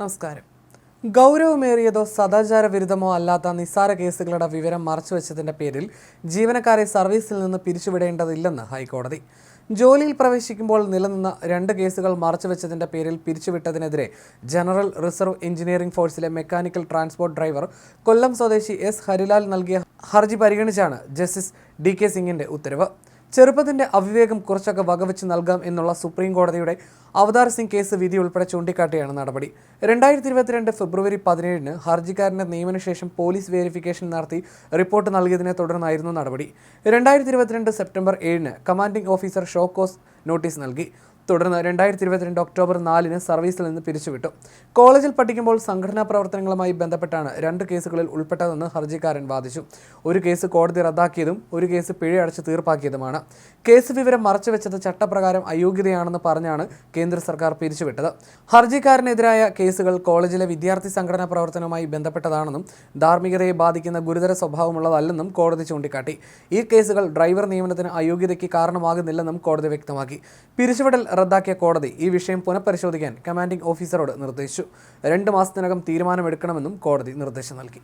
നമസ്കാരം. ഗൗരവമേറിയതോ സദാചാര വിരുദ്ധമോ അല്ലാത്ത നിസ്സാര കേസുകളുടെ വിവരം മറച്ചുവെച്ചതിന്റെ പേരിൽ ജീവനക്കാരെ സർവീസിൽ നിന്ന് പിരിച്ചുവിടേണ്ടതില്ലെന്ന് ഹൈക്കോടതി. ജോലിയിൽ പ്രവേശിക്കുമ്പോൾ നിലനിന്ന രണ്ട് കേസുകൾ മറച്ചുവെച്ചതിന്റെ പേരിൽ പിരിച്ചുവിട്ടതിനെതിരെ ജനറൽ റിസർവ് എഞ്ചിനീയറിംഗ് ഫോഴ്സിലെ മെക്കാനിക്കൽ ട്രാൻസ്പോർട്ട് ഡ്രൈവർ കൊല്ലം സ്വദേശി എസ് ഹരിലാൽ നൽകിയ ഹർജി പരിഗണിച്ചാണ് ജസ്റ്റിസ് ഡി കെ സിംഗിന്റെ ഉത്തരവ്. ചെറുപ്പത്തിന്റെ അവിവേകം കുറച്ചൊക്കെ വകവെച്ച് നൽകാം എന്നുള്ള സുപ്രീം കോടതിയുടെ അവതാർ സിംഗ് കേസ് വിധി ഉൾപ്പെടെ ചൂണ്ടിക്കാട്ടിയാണ് നടപടി. രണ്ടായിരത്തി ഇരുപത്തിരണ്ട് ഫെബ്രുവരി പതിനേഴിന് ഹർജിക്കാരന്റെ നിയമനശേഷം പോലീസ് വെരിഫിക്കേഷൻ നടത്തി റിപ്പോർട്ട് നൽകിയതിനെ തുടർന്നായിരുന്നു നടപടി. രണ്ടായിരത്തി ഇരുപത്തിരണ്ട് സെപ്റ്റംബർ ഏഴിന് കമാൻഡിംഗ് ഓഫീസർ ഷോക്കോസ് നോട്ടീസ് നൽകി. തുടർന്ന് രണ്ടായിരത്തി ഇരുപത്തിരണ്ട് ഒക്ടോബർ നാലിന് സർവീസിൽ നിന്ന് പിരിച്ചുവിട്ടു. കോളേജിൽ പഠിക്കുമ്പോൾ സംഘടനാ പ്രവർത്തനങ്ങളുമായി ബന്ധപ്പെട്ടാണ് രണ്ട് കേസുകളിൽ ഉൾപ്പെട്ടതെന്ന് ഹർജിക്കാരൻ വാദിച്ചു. ഒരു കേസ് കോടതി റദ്ദാക്കിയതും ഒരു കേസ് പിഴയടച്ച് തീർപ്പാക്കിയതുമാണ്. കേസ് വിവരം മറച്ചുവെച്ചത് ചട്ടപ്രകാരം അയോഗ്യതയാണെന്ന് പറഞ്ഞാണ് കേന്ദ്ര സർക്കാർ പിരിച്ചുവിട്ടത്. ഹർജിക്കാരനെതിരായ കേസുകൾ കോളേജിലെ വിദ്യാർത്ഥി സംഘടനാ പ്രവർത്തനവുമായി ബന്ധപ്പെട്ടതാണെന്നും ധാർമ്മികതയെ ബാധിക്കുന്ന ഗുരുതര സ്വഭാവമുള്ളതല്ലെന്നും കോടതി ചൂണ്ടിക്കാട്ടി. ഈ കേസുകൾ ഡ്രൈവർ നിയമനത്തിന് അയോഗ്യതയ്ക്ക് കാരണമാകുന്നില്ലെന്നും കോടതി വ്യക്തമാക്കി. പിരിച്ചുവിടൽ റദ്ദാക്കിയ കോടതി ഈ വിഷയം പുനഃപരിശോധിക്കാൻ കമാൻഡിംഗ് ഓഫീസറോട് നിർദ്ദേശിച്ചു. രണ്ട് മാസത്തിനകം തീരുമാനമെടുക്കണമെന്നും കോടതി നിർദ്ദേശം നൽകി.